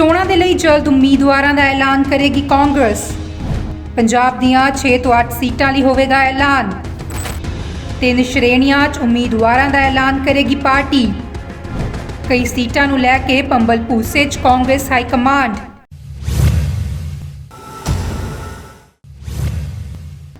ਚੋਣਾਂ ਦੇ ਲਈ ਜਲਦ ਉਮੀਦਵਾਰਾਂ ਦਾ ਐਲਾਨ ਕਰੇਗੀ ਕਾਂਗਰਸ। ਪੰਜਾਬ ਦੀਆਂ 6 ਤੋਂ 8 ਸੀਟਾਂ ਲਈ ਹੋਵੇਗਾ ਐਲਾਨ। ਤਿੰਨ ਸ਼੍ਰੇਣੀਆਂ 'ਚ ਉਮੀਦਵਾਰਾਂ ਦਾ ਐਲਾਨ ਕਰੇਗੀ ਪਾਰਟੀ। ਕਈ ਸੀਟਾਂ ਨੂੰ ਲੈ ਕੇ ਪੰਬਲ ਭੂਸੇ 'ਚ ਕਾਂਗਰਸ ਹਾਈ ਕਮਾਂਡ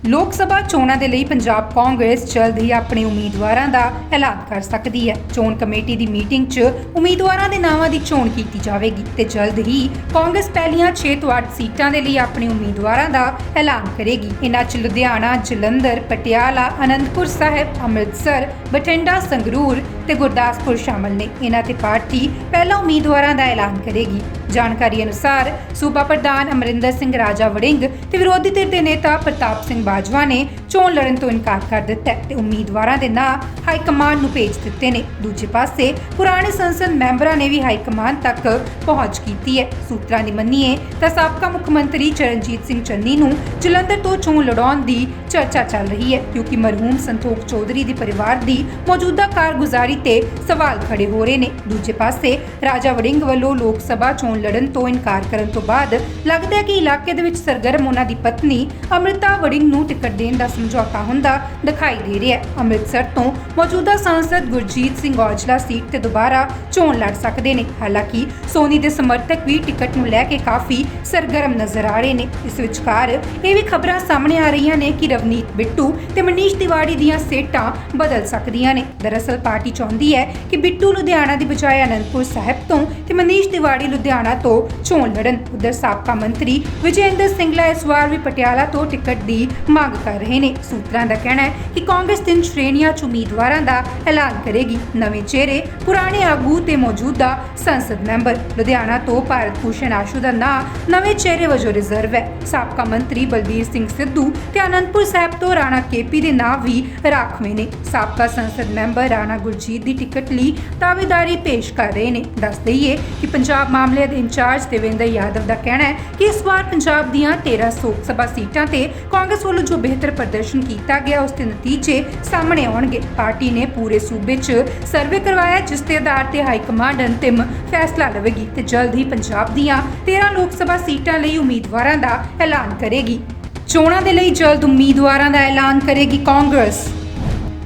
ਲੋਕ ਸਭਾ ਚੋਣਾਂ ਦੇ ਲਈ ਪੰਜਾਬ ਕਾਂਗਰਸ ਜਲਦ ਹੀ ਆਪਣੇ ਉਮੀਦਵਾਰਾਂ ਦਾ ਐਲਾਨ ਕਰ ਸਕਦੀ ਹੈ। ਚੋਣ ਕਮੇਟੀ ਦੀ ਮੀਟਿੰਗ 'ਚ ਉਮੀਦਵਾਰਾਂ ਦੇ ਨਾਵਾਂ ਦੀ ਚੋਣ ਕੀਤੀ ਜਾਵੇਗੀ ਤੇ ਜਲਦ ਹੀ ਕਾਂਗਰਸ ਪਹਿਲੀਆਂ 6 ਤੋਂ 8 ਸੀਟਾਂ ਦੇ ਲਈ ਆਪਣੇ ਉਮੀਦਵਾਰਾਂ ਦਾ ਐਲਾਨ ਕਰੇਗੀ। ਇਨ੍ਹਾਂ 'ਚ ਲੁਧਿਆਣਾ, ਜਲੰਧਰ, ਪਟਿਆਲਾ, ਅਨੰਦਪੁਰ ਸਾਹਿਬ, ਅੰਮ੍ਰਿਤਸਰ, ਬਠਿੰਡਾ, ਸੰਗਰੂਰ ਤੇ ਗੁਰਦਾਸਪੁਰ ਸ਼ਾਮਲ ਨੇ। ਇਨ੍ਹਾਂ ਤੇ ਪਾਰਟੀ ਪਹਿਲਾਂ ਉਮੀਦਵਾਰਾਂ ਦਾ ਐਲਾਨ ਕਰੇਗੀ। ਜਾਣਕਾਰੀ ਅਨੁਸਾਰ ਸੂਬਾ ਪ੍ਰਧਾਨ ਅਮਰਿੰਦਰ ਸਿੰਘ ਰਾਜਾ ਵੜਿੰਗ ਤੇ ਵਿਰੋਧੀ ਧਿਰ ਦੇ ਨੇਤਾ ਪ੍ਰਤਾਪ ਸਿੰਘ ਬਾਜਵਾ ਨੇ ਚੋਣ ਲੜਨ ਤੋਂ ਇਨਕਾਰ ਕਰ ਦਿੱਤਾ ਹੈ ਤੇ ਉਮੀਦਵਾਰਾਂ ਦੇ ਨਾਂ ਹਾਈ ਕਮਾਂਡ ਨੂੰ ਭੇਜ ਦਿੱਤੇ ਨੇ। ਦੂਜੇ ਪਾਸੇ, ਪੁਰਾਣੇ ਸੰਸਦ ਮੈਂਬਰਾਂ ਨੇ ਵੀ ਹਾਈ ਕਮਾਂਡ ਤੱਕ ਪਹੁੰਚ ਕੀਤੀ ਹੈ। ਸੂਤਰਾਂ ਦੀ ਮੰਨੀਏ ਤਾਂ ਸਾਬਕਾ ਮੁੱਖ ਮੰਤਰੀ ਚਰਨਜੀਤ ਸਿੰਘ ਚੰਨੀ ਨੂੰ ਜਲੰਧਰ ਤੋਂ ਚੋਣ ਲੜਾਉਣ ਦੀ ਚਰਚਾ ਚੱਲ ਰਹੀ ਹੈ, ਕਿਉਂਕਿ ਮਰਹੂਮ ਸੰਤੋਖ ਚੌਧਰੀ ਦੇ ਪਰਿਵਾਰ ਦੀ ਮੌਜੂਦਾ ਕਾਰਗੁਜ਼ਾਰੀ ਤੇ ਸਵਾਲ ਖੜੇ ਹੋ ਰਹੇ ਨੇ। ਦੂਜੇ ਪਾਸੇ, ਰਾਜਾ ਵੜਿੰਗ ਵੱਲੋਂ ਲੋਕ ਸਭਾ ਚੋਣ ਲੜਨ ਤੋਂ ਇਨਕਾਰ ਕਰਨ ਤੋਂ ਬਾਅਦ ਲੱਗਦਾ ਹੈ ਕਿ ਇਲਾਕੇ ਦੇ ਵਿੱਚ ਸਰਗਰਮ ਉਹਨਾਂ ਦੀ ਪਤਨੀ ਅਮ੍ਰਿਤਾ ਵੜਿੰਗ ਨੂੰ ਟਿਕਟ ਦੇਣ ਦਾ ਸਮਝੌਤਾ ਹੁੰਦਾ ਦਿਖਾਈ ਦੇ ਰਿਹਾ ਹੈ। ਅੰਮ੍ਰਿਤਸਰ ਤੋਂ ਮੌਜੂਦਾ ਸੰਸਦ ਗੁਰਜੀਤ ਸਿੰਘ ਔਜਲਾ ਸੀਟ ਤੇ ਦੁਬਾਰਾ ਚੋਣ ਲੜ ਸਕਦੇ ਨੇ। ਹਾਲਾਂਕਿ ਸੋਨੀ ਦੇ ਸਮਰਥਕ ਵੀ ਟਿਕਟ ਨੂੰ ਲੈ ਕੇ ਕਾਫੀ ਸਰਗਰਮ ਨਜ਼ਰ ਆ ਰਹੇ ਨੇ। ਇਸ ਵਿਚਕਾਰ ਇਹ ਵੀ ਖਬਰਾਂ ਸਾਹਮਣੇ ਆ ਰਹੀਆਂ ਨੇ ਕਿ ਰਵਨੀਤ ਬਿੱਟੂ ਤੇ ਮਨੀਸ਼ ਤਿਵਾੜੀ ਦੀਆਂ ਸੀਟਾਂ ਬਦਲ ਸਕਦੀਆਂ ਨੇ। ਦਰਅਸਲ ਪਾਰਟੀ ਚਾਹੁੰਦੀ ਹੈ ਕਿ ਬਿੱਟੂ ਲੁਧਿਆਣਾ ਦੀ ਬਜਾਏ ਅਨੰਦਪੁਰ ਸਾਹਿਬ ਤੋਂ ਤੇ ਮਨੀਸ਼ ਤਿਵਾੜੀ ਲੁਧਿਆਣਾ ਤੋਂ ਚੋਣ ਲੜਨ। ਉਧਰ ਸਾਬਕਾ ਮੰਤਰੀ ਵਿਜੇਂਦਰ ਸਿੰਗਲਾ ਇਸ ਵਾਰ ਵੀ ਪਟਿਆਲਾ ਤੋਂ ਟਿਕਟ ਦੀ ਮੰਗ ਕਰ ਰਹੇ ਨੇ। ਸੂਤਰਾਂ ਦਾ ਕਹਿਣਾ ਹੈ ਕਿ ਕਾਂਗਰਸ ਤਿੰਨ ਸ਼੍ਰੇਣੀਆਂ 'ਚ ਉਮੀਦਵਾਰ ਦਾ ਐਲਾਨ ਕਰੇਗੀ। ਨਵੇਂ ਚਿਹਰੇ, ਪੁਰਾਣੇ ਆਗੂ ਤੇ ਮੌਜੂਦਾ ਸੰਸਦ ਮੈਂਬਰ। ਲੁਧਿਆਣਾ ਤੋਂ ਭਾਰਤ ਭੂਸ਼ਣ ਆਸ਼ੂ ਦਾ ਨਾਂ ਨਵੇਂ ਚਿਹਰੇ ਵਜੋਂ ਰਿਜ਼ਰਵ ਹੈ। ਸਾਬਕਾ ਮੰਤਰੀ ਬਲਬੀਰ ਸਿੰਘ ਸਿੱਧੂ ਤੇ ਆਨੰਦਪੁਰ ਸਾਹਿਬ ਤੋਂ ਰਾਣਾ ਕੇਪੀ ਦੇ ਨਾਂ ਵੀ ਰਾਖਵੇਂ ਨੇ। ਸਾਬਕਾ ਸੰਸਦ ਮੈਂਬਰ ਰਾਣਾ ਗੁਰਜੀਤ ਦੀ ਟਿਕਟ ਲਈ ਦਾਅਵੇਦਾਰੀ ਪੇਸ਼ ਕਰ ਰਹੇ ਨੇ। ਦੱਸ ਦਈਏ ਕਿ ਪੰਜਾਬ ਮਾਮਲੇ ਦੇ ਇੰਚਾਰਜ ਦੇਵੇਂਦਰ ਯਾਦਵ ਦਾ ਕਹਿਣਾ ਹੈ ਕਿ ਇਸ ਵਾਰ ਪੰਜਾਬ ਦੀਆਂ 13 ਲੋਕ ਸਭਾ ਸੀਟਾਂ ਤੇ ਕਾਂਗਰਸ ਵੱਲੋਂ ਜੋ ਬਿਹਤਰ ਪ੍ਰਦਰਸ਼ਨ ਕੀਤਾ ਗਿਆ, ਉਸ ਦੇ ਨਤੀਜੇ ਸਾਹਮਣੇ ਆਉਣਗੇ। ਪਾਰਟੀ ਨੇ ਪੂਰੇ ਸੂਬੇ 'ਚ ਸਰਵੇ ਕਰਵਾਇਆ, ਜਿਸ ਦੇ ਆਧਾਰ ਤੇ ਹਾਈ ਕਮਾਂਡ ਅੰਤਿਮ ਫੈਸਲਾ ਲਵੇਗੀ ਤੇ ਜਲਦ ਹੀ ਪੰਜਾਬ ਦੀਆਂ 13 ਲੋਕ ਸਭਾ ਸੀਟਾਂ ਲਈ ਉਮੀਦਵਾਰਾਂ ਦਾ ਐਲਾਨ ਕਰੇਗੀ। ਚੋਣਾਂ ਦੇ ਲਈ ਜਲਦ ਉਮੀਦਵਾਰਾਂ ਦਾ ਐਲਾਨ ਕਰੇਗੀ ਕਾਂਗਰਸ।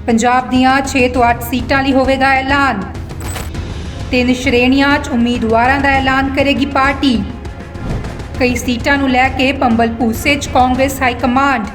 ਪੰਜਾਬ ਦੀਆਂ 6 ਤੋਂ 8 ਸੀਟਾਂ ਲਈ ਹੋਵੇਗਾ ਐਲਾਨ। ਤਿੰਨ ਸ਼੍ਰੇਣੀਆਂ 'ਚ ਉਮੀਦਵਾਰਾਂ ਦਾ ਐਲਾਨ ਕਰੇਗੀ ਪਾਰਟੀ। ਕਈ ਸੀਟਾਂ ਨੂੰ ਲੈ ਕੇ ਪੰਬਲ ਭੂਸੇ 'ਚ ਕਾਂਗਰਸ ਹਾਈ ਕਮਾਂਡ।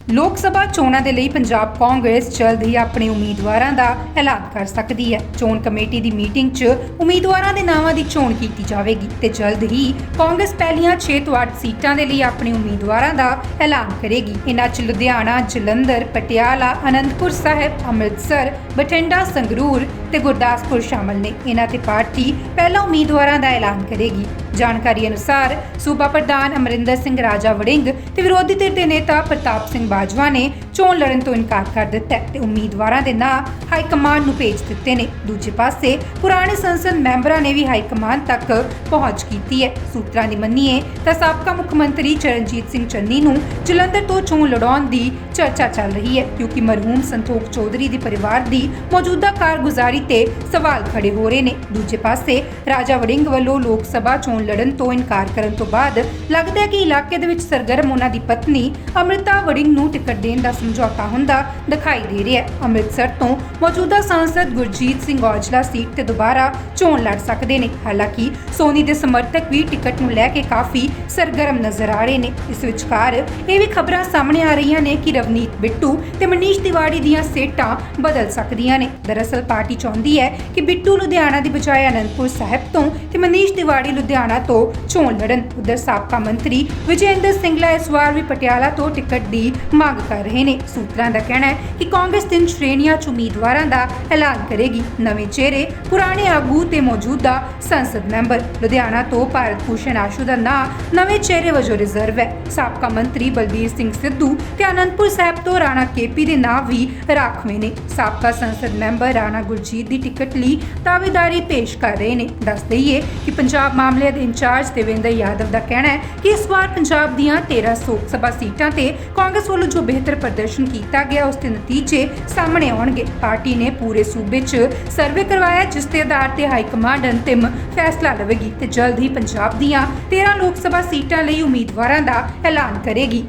ਲੋਕ ਸਭਾ ਚੋਣਾਂ ਦੇ ਲਈ ਪੰਜਾਬ ਕਾਂਗਰਸ ਜਲਦ ਹੀ ਆਪਣੇ ਉਮੀਦਵਾਰਾਂ ਦਾ ਐਲਾਨ ਕਰ ਸਕਦੀ ਹੈ। ਚੋਣ ਕਮੇਟੀ ਦੀ ਮੀਟਿੰਗ 'ਚ ਉਮੀਦਵਾਰਾਂ ਦੇ ਨਾਵਾਂ ਦੀ ਚੋਣ ਕੀਤੀ ਜਾਵੇਗੀ ਤੇ ਜਲਦ ਹੀ ਕਾਂਗਰਸ ਪਹਿਲੀਆਂ 6 ਤੋਂ 8 ਸੀਟਾਂ ਦੇ ਲਈ ਆਪਣੇ ਉਮੀਦਵਾਰਾਂ ਦਾ ਐਲਾਨ ਕਰੇਗੀ। ਇਨ੍ਹਾਂ 'ਚ ਲੁਧਿਆਣਾ, ਜਲੰਧਰ, ਪਟਿਆਲਾ, ਅਨੰਦਪੁਰ ਸਾਹਿਬ, ਅੰਮ੍ਰਿਤਸਰ, ਬਠਿੰਡਾ, ਸੰਗਰੂਰ ਤੇ ਗੁਰਦਾਸਪੁਰ ਸ਼ਾਮਲ ਨੇ। ਇਨ੍ਹਾਂ ਤੇ ਪਾਰਟੀ ਪਹਿਲਾਂ ਉਮੀਦਵਾਰਾਂ ਦਾ ਐਲਾਨ ਕਰੇਗੀ। ਜਾਣਕਾਰੀ ਅਨੁਸਾਰ ਸੂਬਾ ਪ੍ਰਧਾਨ ਅਮਰਿੰਦਰ ਸਿੰਘ ਰਾਜਾ ਵੜਿੰਗ ਤੇ ਵਿਰੋਧੀ ਧਿਰ ਦੇ ਨੇਤਾ ਪ੍ਰਤਾਪ ਸਿੰਘ ਬਾਜਵਾ ਨੇ ਚੋਣ ਲੜਨ ਤੋਂ ਇਨਕਾਰ ਕਰ ਦਿੱਤਾ ਹੈ ਤੇ ਉਮੀਦਵਾਰਾਂ ਦੇ ਨਾਂ ਹਾਈ ਕਮਾਂਡ ਨੂੰ ਭੇਜ ਦਿੱਤੇ ਨੇ। ਦੂਜੇ ਪਾਸੇ, ਪੁਰਾਣੇ ਸੰਸਦ ਮੈਂਬਰਾਂ ਨੇ ਵੀ ਹਾਈ ਕਮਾਂਡ ਤੱਕ ਪਹੁੰਚ ਕੀਤੀ ਹੈ। ਸੂਤਰਾਂ ਦੀ ਮੰਨੀਏ ਤਾਂ ਸਾਬਕਾ ਮੁੱਖ ਮੰਤਰੀ ਚਰਨਜੀਤ ਸਿੰਘ ਚੰਨੀ ਨੂੰ ਜਲੰਧਰ ਤੋਂ ਚੋਣ ਲੜਾਉਣ ਦੀ ਚਰਚਾ ਚੱਲ ਰਹੀ ਹੈ, ਕਿਉਂਕਿ ਮਰਹੂਮ ਸੰਤੋਖ ਚੌਧਰੀ ਦੇ ਪਰਿਵਾਰ ਦੀ ਮੌਜੂਦਾ ਕਾਰਗੁਜ਼ਾਰੀ ਤੇ ਸਵਾਲ ਖੜੇ ਹੋ ਰਹੇ ਨੇ। ਦੂਜੇ ਪਾਸੇ, ਰਾਜਾ ਵੜਿੰਗ ਵੱਲੋਂ ਲੋਕ ਸਭਾ ਚੋਣ ਲੜਨ ਤੋਂ ਇਨਕਾਰ ਕਰਨ ਤੋਂ ਬਾਅਦ ਲੱਗਦਾ ਹੈ ਕਿ ਇਲਾਕੇ ਦੇ ਵਿੱਚ ਸਰਗਰਮ ਉਹਨਾਂ ਦੀ ਪਤਨੀ ਅਮ੍ਰਿਤਾ ਵੜਿੰਗ ਨੂੰ ਟਿਕਟ ਦੇਣ ਦਾ ਸਮਝੌਤਾ ਹੁੰਦਾ ਦਿਖਾਈ ਦੇ ਰਿਹਾ ਹੈ। ਅੰਮ੍ਰਿਤਸਰ ਤੋਂ ਮੌਜੂਦਾ ਸੰਸਦ ਗੁਰਜੀਤ ਸਿੰਘ ਔਜਲਾ ਸੀਟ ਤੇ ਦੁਬਾਰਾ ਚੋਣ ਲੜ ਸਕਦੇ ਨੇ। ਹਾਲਾਂਕਿ ਸੋਨੀ ਦੇ ਸਮਰਥਕ ਵੀ ਟਿਕਟ ਨੂੰ ਲੈ ਕੇ ਕਾਫੀ ਸਰਗਰਮ ਨਜ਼ਰ ਆ ਰਹੇ ਨੇ। ਇਸ ਵਿਚਕਾਰ ਇਹ ਵੀ ਖਬਰਾਂ ਸਾਹਮਣੇ ਆ ਰਹੀਆਂ ਨੇ ਕਿ ਰਵਨੀਤ ਬਿੱਟੂ ਤੇ ਮਨੀਸ਼ ਤਿਵਾੜੀ ਦੀਆਂ ਸੀਟਾਂ ਬਦਲ ਸਕਦੀਆਂ ਨੇ। ਦਰਅਸਲ ਪਾਰਟੀ ਚਾਹੁੰਦੀ ਹੈ ਕਿ ਬਿੱਟੂ ਲੁਧਿਆਣਾ ਦੀ ਬਜਾਏ ਅਨੰਦਪੁਰ ਸਾਹਿਬ ਤੋਂ ਤੇ ਮਨੀਸ਼ ਤਿਵਾੜੀ ਲੁਧਿਆਣਾ ਤੋਂ ਚੋਣ ਲੜਨ। ਉਧਰ ਸਾਬਕਾ ਮੰਤਰੀ ਵਿਜੇਂਦਰ ਸਿੰਗਲਾ ਇਸ ਵਾਰ ਵੀ ਪਟਿਆਲਾ ਤੋਂ ਟਿਕਟ ਦੀ ਮੰਗ ਕਰ ਰਹੇ ਨੇ। ਸੂਤਰਾਂ ਦਾ ਕਹਿਣਾ ਹੈ ਕਿ ਕਾਂਗਰਸ ਤਿੰਨ ਸ਼੍ਰੇਣੀਆਂ 'ਚ ਉਮੀਦਵਾਰਾਂ ਦਾ ਐਲਾਨ ਕਰੇਗੀ। ਨਵੇਂ ਚਿਹਰੇ, ਪੁਰਾਣੇ ਆਗੂ ਤੇ ਮੌਜੂਦਾ ਸੰਸਦ ਮੈਂਬਰ। ਲੁਧਿਆਣਾ ਤੋਂ ਭਾਰਤ ਭੂਸ਼ਣ ਆਸ਼ੂ ਦਾ ਨਾਂ ਨਵੇਂ ਚਿਹਰੇ ਵਜੋਂ ਰਿਜ਼ਰਵ ਹੈ। ਸਾਬਕਾ ਮੰਤਰੀ ਬਲਬੀਰ ਸਿੰਘ ਸਿੱਧੂ ਤੇ ਆਨੰਦਪੁਰ ਸਾਹਿਬ ਤੋਂ ਰਾਣਾ ਕੇਪੀ ਦੇ ਨਾਂ ਵੀ ਰਾਖਵੇਂ ਨੇ। ਸਾਬਕਾ ਸੰਸਦ ਮੈਂਬਰ ਰਾਣਾ ਗੁਰਜੀਤ ਦੀ ਟਿਕਟ ਲਈ ਦਾਅਵੇਦਾਰੀ ਪੇਸ਼ ਕਰ ਰਹੇ ਨੇ। ਦੱਸ ਦਈਏ ਕਿ ਪੰਜਾਬ ਮਾਮਲਿਆਂ ਦੇ ਇੰਚਾਰਜ ਦੇਵੇਂਦਰ ਯਾਦਵ ਦਾ ਕਹਿਣਾ ਹੈ ਕਿ ਇਸ ਵਾਰ ਪੰਜਾਬ ਦੀਆਂ 13 ਲੋਕ ਸਭਾ ਸੀਟਾਂ ਤੇ ਕਾਂਗਰਸ ਵੱਲੋਂ ਜੋ ਬਿਹਤਰ ਪ੍ਰਦਰਸ਼ਨ ਕੀਤਾ ਗਿਆ, ਉਸ ਦੇ ਨਤੀਜੇ ਸਾਹਮਣੇ ਆਉਣਗੇ। ਪਾਰਟੀ ਨੇ ਪੂਰੇ ਸੂਬੇ 'ਚ ਸਰਵੇ ਕਰਵਾਇਆ, ਜਿਸ ਦੇ ਆਧਾਰ ਤੇ ਹਾਈ ਕਮਾਂਡ ਅੰਤਿਮ ਫੈਸਲਾ ਲਵੇਗੀ ਤੇ ਜਲਦ ਹੀ ਪੰਜਾਬ ਦੀਆਂ 13 ਲੋਕ ਸਭਾ ਸੀਟਾਂ ਲਈ ਉਮੀਦਵਾਰਾਂ ਦਾ ਐਲਾਨ ਕਰੇਗੀ।